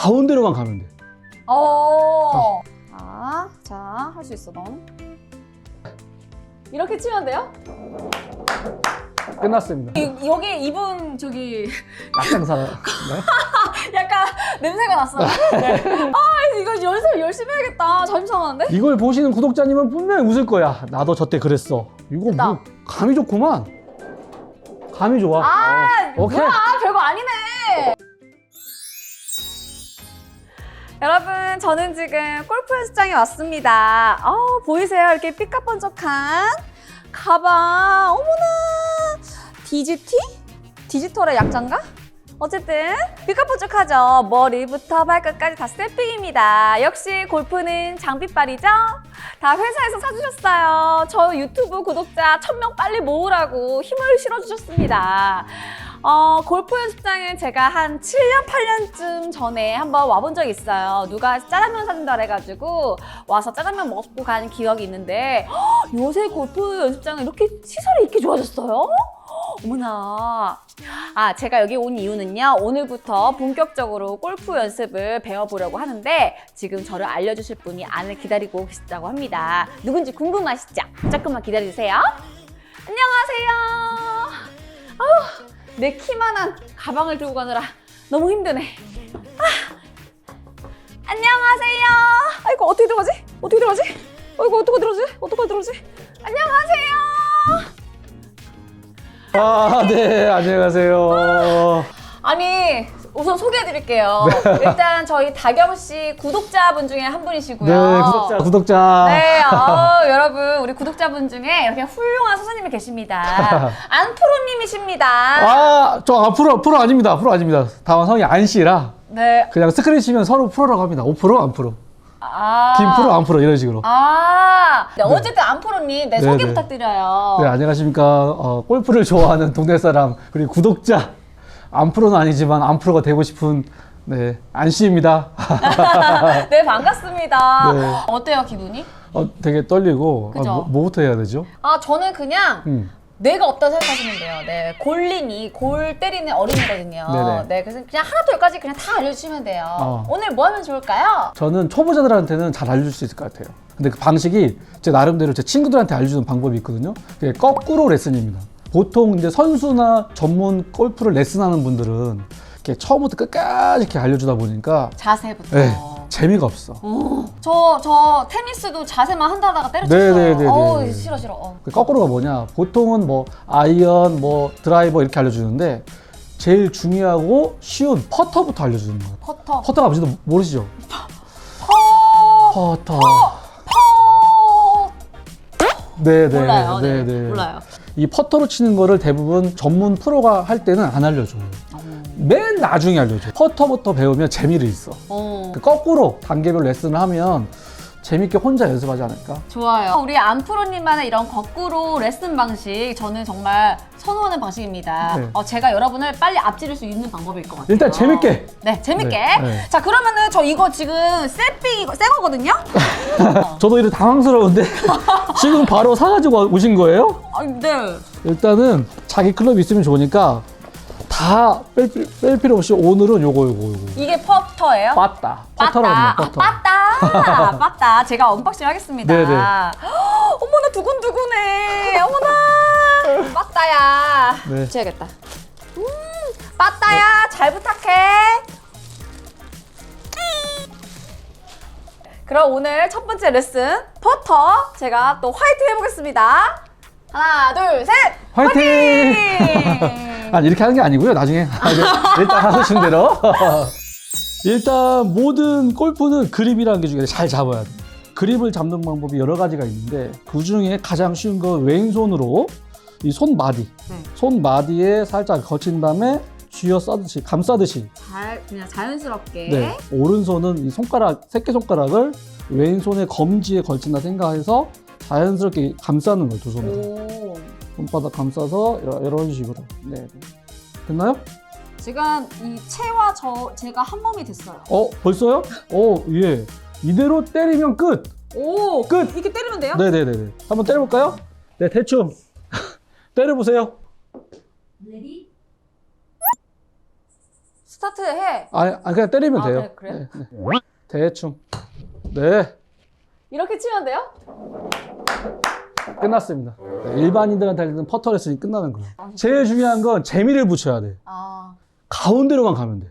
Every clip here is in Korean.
가운데로만 가면 돼. 어. 자, 자, 할 수 있어, 넌. 이렇게 치면 돼요? 끝났습니다. 이, 여기 이분 저기 약장사. 네? 약간 냄새가 났어. 네. 아, 이거 연습 열심히 해야겠다. 잠시만한데? 이걸 보시는 구독자님은 분명히 웃을 거야. 나도 저때 그랬어. 이거 됐다. 뭐 감이 좋구만. 감이 좋아. 아, 어, 오케이. 뭐야, 별거 아니네. 여러분, 저는 지금 골프 연습장에 왔습니다. 어, 보이세요? 이렇게 삐까번쩍한 가방. 어머나! 디지티? 디지털의 약자인가? 어쨌든 삐까번쩍하죠. 머리부터 발끝까지 다 세핑입니다. 역시 골프는 장비빨이죠? 다 회사에서 사주셨어요. 저 유튜브 구독자 1000명 빨리 모으라고 힘을 실어주셨습니다. 어, 골프 연습장은 제가 한 7년, 8년쯤 전에 한번 와본 적이 있어요. 누가 짜장면 사준다 그래가지고 와서 짜장면 먹고 간 기억이 있는데 헉, 요새 골프 연습장은 이렇게 시설이 이렇게 좋아졌어요? 어머나. 아, 제가 여기 온 이유는요. 오늘부터 본격적으로 골프 연습을 배워보려고 하는데 지금 저를 알려주실 분이 안을 기다리고 계시다고 합니다. 누군지 궁금하시죠? 조금만 기다려주세요. 안녕하세요. 아우, 내 키만한 가방을 들고 가느라 너무 힘드네. 아, 안녕하세요. 아이고, 어떻게 들어가지? 어떻게 들어가지? 아이고, 어떻게 들어가지? 어떻게 들어가지? 안녕하세요. 아, 네. 안녕하세요. 아니 우선 소개해드릴게요. 일단 저희 다경 씨 구독자분 중에 한 분이시고요. 네, 구독자, 구독자. 네, 어, 여러분 우리 구독자분 중에 이렇게 훌륭한 선생님이 계십니다. 안프로님이십니다. 아, 저 아, 프로, 프로 아닙니다. 프로 아닙니다. 다만 성이 안 씨라 네. 그냥 스크린 치면 서로 프로라고 합니다. 5%, 안 프로. 아. 김 프로, 안 프로 이런 식으로. 아. 네, 어쨌든 안프로님 네, 네, 소개 네. 부탁드려요. 네, 안녕하십니까. 어, 골프를 좋아하는 동네 사람, 그리고 구독자. 안 프로는 아니지만 안 프로가 되고 싶은 네, 안 씨입니다. 네, 반갑습니다. 네. 어때요 기분이? 어, 되게 떨리고. 그죠? 아, 뭐, 뭐부터 해야 되죠? 아 저는 그냥 음. 뇌가 없다고 생각하시면 돼요. 네, 골린이 골 때리는 어린이거든요. 네네. 네, 그래서 그냥 하나부터 열까지 그냥 다 알려주시면 돼요. 어. 오늘 뭐 하면 좋을까요? 저는 초보자들한테는 잘 알려줄 수 있을 것 같아요. 근데 그 방식이 제 나름대로 제 친구들한테 알려주는 방법이 있거든요. 그게 거꾸로 레슨입니다. 보통 이제 선수나 전문 골프를 레슨하는 분들은 이렇게 처음부터 끝까지 이렇게 알려주다 보니까 자세부터. 네, 재미가 없어. 어, 저, 저 테니스도 자세만 한다 하다가 때려쳤어요. 네네네네. 어우, 싫어, 싫어. 어. 그 거꾸로가 뭐냐? 보통은 뭐 아이언, 뭐 드라이버 이렇게 알려주는데 제일 중요하고 쉬운 퍼터부터 알려주는 거예요. 퍼터. 퍼터가 뭔지도 모르시죠? 퍼. 퍼터. 퍼. 네네. 몰라요. 네. 네네. 몰라요. 이 퍼터로 치는 거를 대부분 전문 프로가 할 때는 안 알려줘요. 맨 나중에 알려줘. 퍼터부터 배우면 재미를 있어. 어. 그 거꾸로 단계별 레슨을 하면 재밌게 혼자 연습하지 않을까? 좋아요. 우리 안프로님만의 이런 거꾸로 레슨 방식 저는 정말 선호하는 방식입니다. 네. 어, 제가 여러분을 빨리 앞지를 수 있는 방법일 것 같아요. 일단 재밌게. 네, 재밌게. 네, 네. 자, 그러면은 저 이거 지금 쎄삐 새 거거든요? 저도 이렇게 당황스러운데 지금 바로 사가지고 오신 거예요? 아, 네. 일단은 자기 클럽 있으면 좋으니까 다뺄뺄 필요 없이 오늘은 요거 요거 요거 이게 퍼터예요? 빠따 퍼터라고 합니다 아, 퍼터 빠따. 빠따. 제가 언박싱 하겠습니다. 네네. 헉, 어머나 두근두근해. 어머나. 빠따야. 네. 붙여야겠다. 음, 빠따야. 잘 부탁해. 그럼 오늘 첫 번째 레슨 퍼터 제가 또 화이팅 해보겠습니다. 하나, 둘, 셋. 화이팅! 화이팅! 아니 이렇게 하는 게 아니고요 나중에 아, 네. 일단 하신 대로 일단 모든 골프는 그립이라는 게 중요해 잘 잡아야 돼 그립을 잡는 방법이 여러 가지가 있는데 그 중에 가장 쉬운 건 왼손으로 이 손마디 네. 손마디에 살짝 거친 다음에 쥐어 싸듯이 감싸듯이 잘 그냥 자연스럽게. 네. 오른손은 이 손가락 새끼 손가락을 왼손의 검지에 걸친다 생각해서 자연스럽게 감싸는 거예요 두 손으로 오. 손바닥 감싸서 이런, 이런 식으로 네. 됐나요? 지금 이 채와 저 제가 한 몸이 됐어요. 어 벌써요? 어 예. 이대로 때리면 끝. 오, 끝! 이렇게 때리면 돼요? 네 네 네 네. 한번 때려볼까요? 네 대충 때려보세요. 스타트 해. 아니, 아니, 그냥 때리면 아, 돼요. 네, 그래요? 네, 네. 대충. 네, 이렇게 치면 돼요? 끝났습니다. 네, 일반인들한테 할 때는 퍼터 레슨이 끝나는 거예요. 제일 중요한 건 재미를 붙여야 돼. 아. 가운데로만 가면 돼.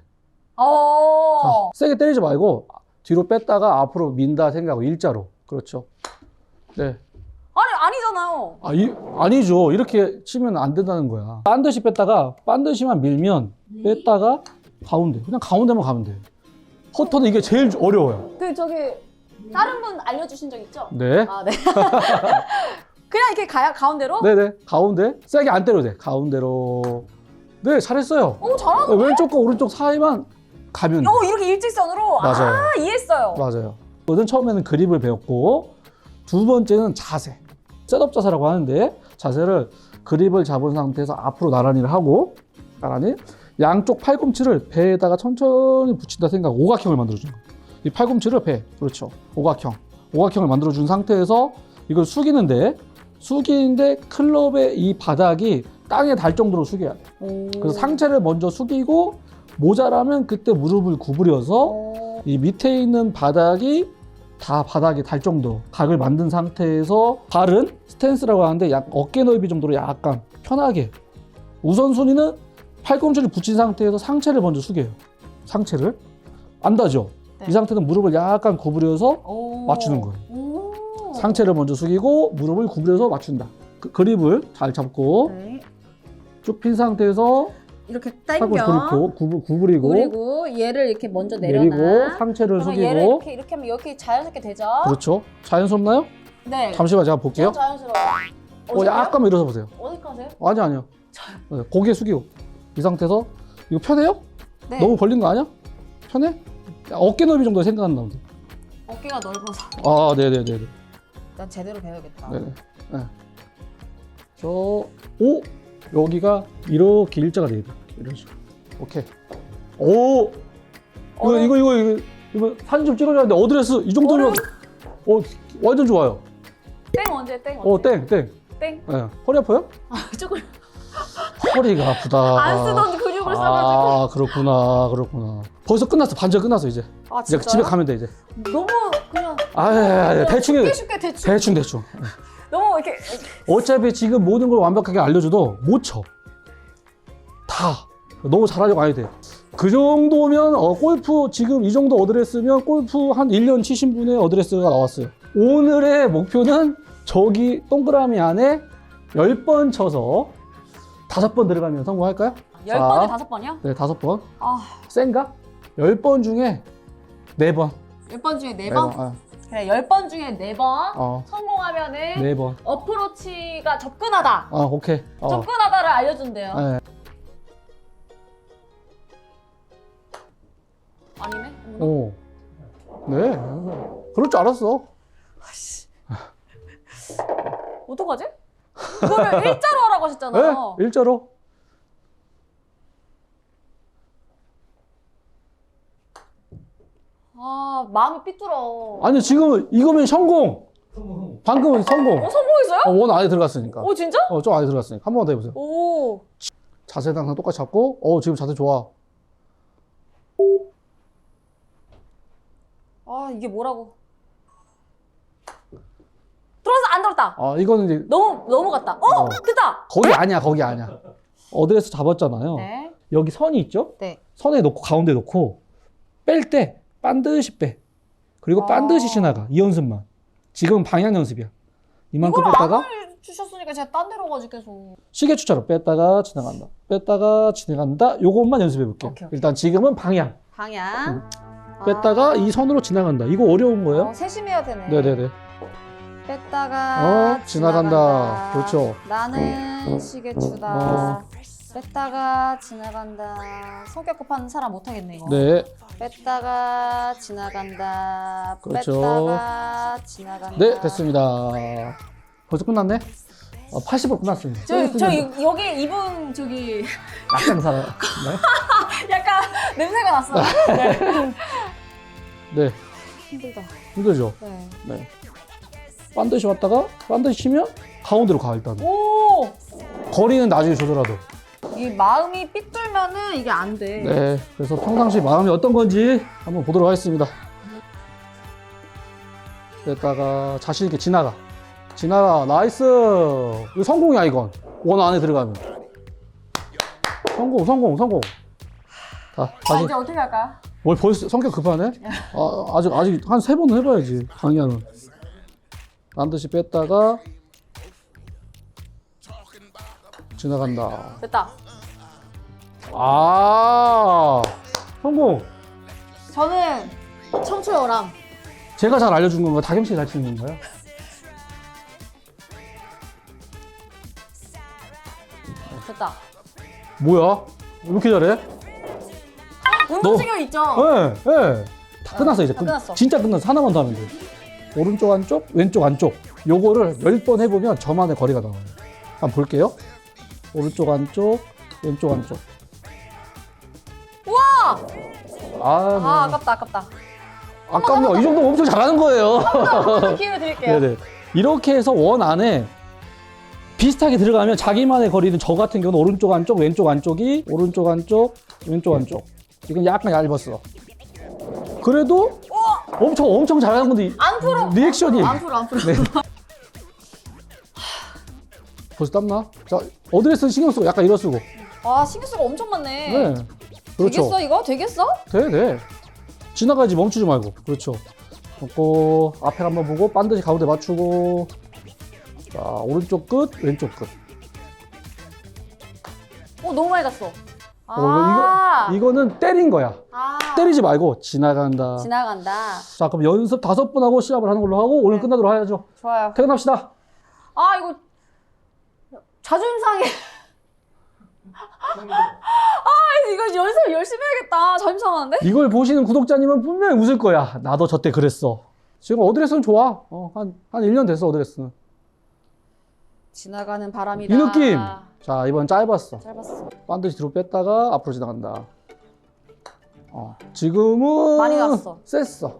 어. 자, 세게 때리지 말고 뒤로 뺐다가 앞으로 민다 생각하고 일자로. 그렇죠. 네. 아니 아니잖아요. 아, 이, 아니죠. 이렇게 치면 안 된다는 거야. 반드시 뺐다가, 반드시만 밀면 뺐다가 가운데. 그냥 가운데만 가면 돼. 퍼터는 이게 제일 어려워요. 그 저기 다른 분 알려주신 적 있죠? 네. 아 네. 그냥 이렇게 가야 가운데로? 네네. 가운데. 세게 안 때려도 돼. 가운데로. 네, 잘했어요. 오 잘하네. 왼쪽과 오른쪽 사이만 가면 돼. 오 이렇게 일직선으로. 맞아요. 아 이해했어요. 맞아요. 저는 처음에는 그립을 배웠고 두 번째는 자세. 셋업 자세라고 하는데 자세를 그립을 잡은 상태에서 앞으로 나란히를 하고 나란히 양쪽 팔꿈치를 배에다가 천천히 붙인다 생각 오각형을 만들어주는 거예요. 이 팔꿈치를 배 그렇죠 오각형 오각형을 만들어 준 상태에서 이걸 숙이는데 숙이는데 클럽의 이 바닥이 땅에 닿을 정도로 숙여야 돼. 오. 그래서 상체를 먼저 숙이고 모자라면 그때 무릎을 구부려서 오. 이 밑에 있는 바닥이 다 바닥에 닿을 정도 각을 만든 상태에서 발은 스탠스라고 하는데 약 어깨 넓이 정도로 약간 편하게 우선순위는 팔꿈치를 붙인 상태에서 상체를 먼저 숙여요 상체를 안 닿죠 네. 이 상태는 무릎을 약간 구부려서 오. 맞추는 거예요. 오. 상체를 먼저 숙이고 무릎을 구부려서 맞춘다 그, 그립을 잘 잡고 네. 쭉핀 상태에서 이렇게 당겨. 구부리고 구부, 구부리고 그리고 얘를 이렇게 먼저 내려놔. 내리고 상체를 숙이고 얘를 이렇게 이렇게 하면 이렇게 자연스럽게 되죠? 그렇죠 자연스럽나요? 네. 잠시만 제가 볼게요 좀 자연스러워. 어? 약간 일어서 보세요. 어디 가세요? 아니 아니요. 네, 고개 숙이고 이 상태에서 이거 편해요? 네. 너무 벌린 거 아니야? 편해? 야, 어깨 넓이 정도 생각한다. 어깨가 넓어서. 아, 네네네. 난 제대로 배워야겠다. 네네. 네. 저, 오! 여기가 이렇게 일자가 돼. 이런 식으로. 오케이. 오! 이거, 이거, 이거, 이거, 이거 사진 좀 찍어줘야 돼. 어드레스 이 정도면, 어, 완전 좋아요. 땡 언제 땡 언제? 어, 땡, 땡. 땡. 네. 허리 아파요? 아, 조금 허리가 아프다. 안 쓰던 근육을 써가지고. 아 그렇구나 그렇구나. 벌써 끝났어 반절 끝났어 이제. 아 이제 진짜요? 집에 가면 돼 이제. 너무 그냥 아 예, 예, 그냥 대충 쉽게 해 쉽게 대충. 대충 대충. 너무 이렇게. 어차피 지금 모든 걸 완벽하게 알려줘도 못 쳐 다. 너무 잘하려고 안 해도 돼그 정도면 어, 골프 지금 이 정도 어드레스면 골프 한 1년 치신 분의 어드레스가 나왔어요. 오늘의 목표는 저기 동그라미 안에 10번 쳐서 다섯 번 들어가면 성공할까요? 열 자. 번에 다섯 번이요? 네 다섯 번 아, 센가? 10번 중에 4번. 열 번 중에 네 번. 어, 그래, 열 번 중에 네 번 어, 성공하면은 4번. 어프로치가 접근하다. 어, 오케이. 어. 접근하다를 알려준대요. 네. 아니네. 어머나. 오. 네. 그럴 줄 알았어. 어떡하지? 이거를 일자로 하라고 네? 하셨잖아요. 일자로. 아, 마음이 삐뚤어. 아니, 지금 이거면 성공. 방금은 성공. 어, 성공했어요? 어, 원 안에 들어갔으니까. 오, 진짜? 어, 좀 안에 들어갔으니까. 한번더 해보세요. 오. 자세는 항상 똑같이 잡고, 어, 지금 자세 좋아. 아, 이게 뭐라고. 들어서 안 들었다. 아, 이거는 이제 너무, 너무 갔다. 어, 어. 됐다. 거기 아니야, 거기 아니야. 어드레스 잡았잖아요. 네. 여기 선이 있죠? 네. 선에 놓고 가운데 놓고 뺄 때 반드시 빼. 그리고 아. 반드시 지나가. 이 연습만. 지금 방향 연습이야. 이만큼 이걸 뺐다가 안 주셨으니까 제가 딴 데로 가지 계속. 시계추처럼 뺐다가 지나간다. 뺐다가 지나간다. 요것만 연습해 볼게. 오케이, 오케이. 일단 지금은 방향. 방향. 뺐다가 아. 이 선으로 지나간다. 이거 어려운 거예요? 어, 세심해야 되네. 네네네. 뺐다가 어, 지나간다. 그렇죠. 나는 시계추다. 뺐다가 지나간다. 성격 급한 사람 못하겠네 이거. 네. 뺐다가 지나간다. 그렇죠. 뺐다가 지나간다. 네, 됐습니다. 벌써 끝났네? 어, 80분 끝났습니다. 저, 저 이- 여기 이분 저기 살아요. 네. 약간 냄새가 났어요. 네. 네. 힘들다. 힘들죠? 네. 네. 반드시 왔다가 반드시 치면 가운데로 가 일단. 오! 거리는 나중에 조절하도. 이 마음이 삐뚤면은 이게 안 돼. 네, 그래서 평상시 마음이 어떤 건지 한번 보도록 하겠습니다. 됐다가 자신 있게 지나가. 지나가. 나이스. 이거 성공이야 이건. 원 안에 들어가면. 성공, 성공, 성공. 자, 아, 다시. 이제 어떻게 할까요? 뭘 벌써 성격 급하네? 아, 아직 아직 한 세 번은 해봐야지 강의하는. 반드시 뺐다가 지나간다. 됐다. 아 성공. 저는 청초여람. 제가 잘 알려준 건가요? 다겸 씨가 잘 치는 건가요? 됐다. 뭐야? 왜 이렇게 잘해? 운동신경 있죠? 예, 예. 다 끝났어 이제. 다 끝났어. 진짜 끝났어. 하나만 더 하면 돼. 오른쪽 안쪽, 왼쪽 안쪽. 요거를 10번 해보면 저만의 거리가 나와요. 한번 볼게요. 오른쪽 안쪽, 왼쪽 안쪽. 우와! 아, 아, 뭐. 아깝다, 아깝다. 아깝네요. 이 정도면 엄청 잘하는 거예요. 기회 드릴게요. 네네. 이렇게 해서 원 안에 비슷하게 들어가면 자기만의 거리는 저 같은 경우는 오른쪽 안쪽, 왼쪽 안쪽이 오른쪽 안쪽, 왼쪽 안쪽. 이건 약간 얇았어. 그래도 엄청 엄청 잘하는 건데 안 풀어. 리액션이 안 풀어, 안 풀어. 네. 벌써 땀나? 자 어드레스는 신경 쓰고 약간 일어 쓰고. 와, 신경 쓰고 엄청 많네. 네. 그렇죠. 되겠어, 이거? 되겠어? 돼, 돼. 지나가지 멈추지 말고. 그렇죠. 먹고 앞에 한번 보고 반드시 가운데 맞추고. 자 오른쪽 끝, 왼쪽 끝. 어, 너무 많이 갔어. 아, 어, 이거 이거는 때린 거야. 아. 때리지 말고 지나간다. 지나간다. 자 그럼 연습 다섯 번 하고 시합을 하는 걸로 하고 오늘 네. 끝나도록 하야죠. 좋아요. 퇴근합시다. 아, 이거 자존심 상해. 아, 이거 연습 열심히 해야겠다. 자존심 상하는데? 이걸 보시는 구독자님은 분명히 웃을 거야. 나도 저때 그랬어. 지금 어드레스는 좋아. 어, 한, 한 1년 됐어, 어드레스는. 지나가는 바람이다. 이 느낌. 자, 이번 짧았어. 짧았어. 반드시 뒤로 뺐다가 앞으로 지나간다. 어, 지금은. 많이 갔어. 셌어.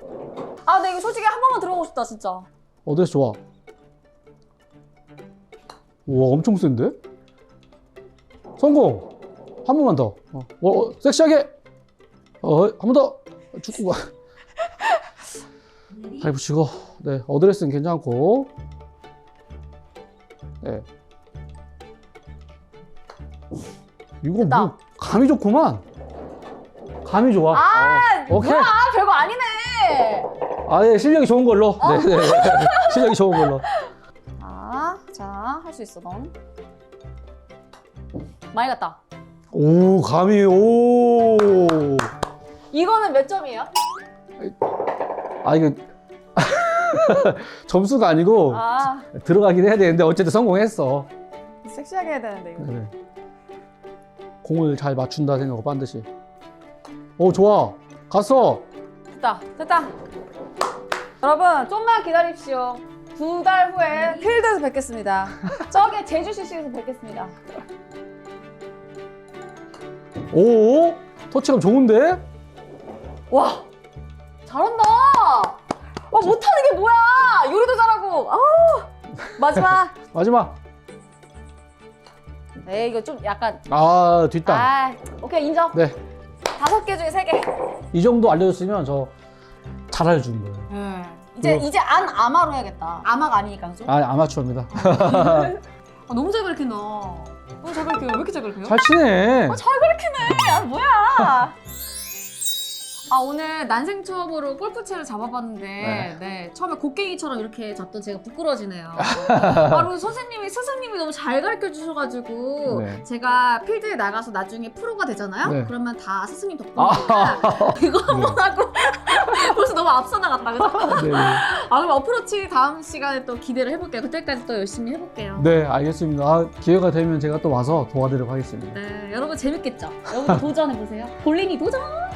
아, 근데 이거 솔직히 한 번만 들어보고 싶다, 진짜. 어드레스 좋아. 우와, 엄청 센데? 성공! 한 번만 더. 어, 어, 섹시하게! 어, 한 번 더! 축구가. 발 붙이고. 네, 어드레스는 괜찮고. 네. 이거 됐다. 뭐, 감이 좋구만. 감이 좋아. 아, 어, 오케이. 뭐야, 별거 아니네. 아예 실력이 좋은 걸로. 네, 네. 실력이 좋은 걸로. 할 수 있어, 넌. 많이 갔다. 오, 감이, 오. 이거는 몇 점이에요? 아, 이거. 점수가 아니고 아, 들어가긴 해야 되는데 어쨌든 성공했어. 섹시하게 해야 되는데, 이거. 네. 공을 잘 맞춘다 생각하고 반드시. 오, 좋아. 갔어. 됐다, 됐다. 여러분, 좀만 기다립시오. 두 달 후에 필드에서 뵙겠습니다. 저기 제주 CC에서 뵙겠습니다. 오, 터치감 좋은데? 와, 잘한다. 와, 못하는 게 뭐야? 요리도 잘하고. 아우, 마지막. 마지막. 에이, 이거 좀 약간. 아, 뒷땅. 아, 오케이, 인정. 네. 다섯 개 중에 세 개. 이 정도 알려줬으면 저 잘 알려주는 거예요. 네. 이제 그거- 이제 안 아마로 해야겠다. 아마가 아니니까 그죠? 아, 아마추어입니다. 아, 너무 잘 가르친다. 너무 잘 가르쳐요. 왜 이렇게 잘 가르쳐요? 잘 치네. 아, 잘 가르치네. 아, 뭐야? 아 오늘 난생 처음으로 골프채를 잡아봤는데 네. 네. 처음에 곡괭이처럼 이렇게 잡던 제가 부끄러지네요. 바로 선생님이 스승님이 너무 잘 가르쳐 주셔가지고 네. 제가 필드에 나가서 나중에 프로가 되잖아요. 네. 그러면 다 스승님 덕분이니까 이거 한번 하고 벌써 너무 앞서 나갔다 그죠? 네, 네. 아 그럼 어프로치 다음 시간에 또 기대를 해볼게요. 그때까지 또 열심히 해볼게요. 네, 알겠습니다. 아, 기회가 되면 제가 또 와서 도와드리도록 하겠습니다. 네, 여러분 재밌겠죠? 여러분 도전해보세요. 볼링이 도전!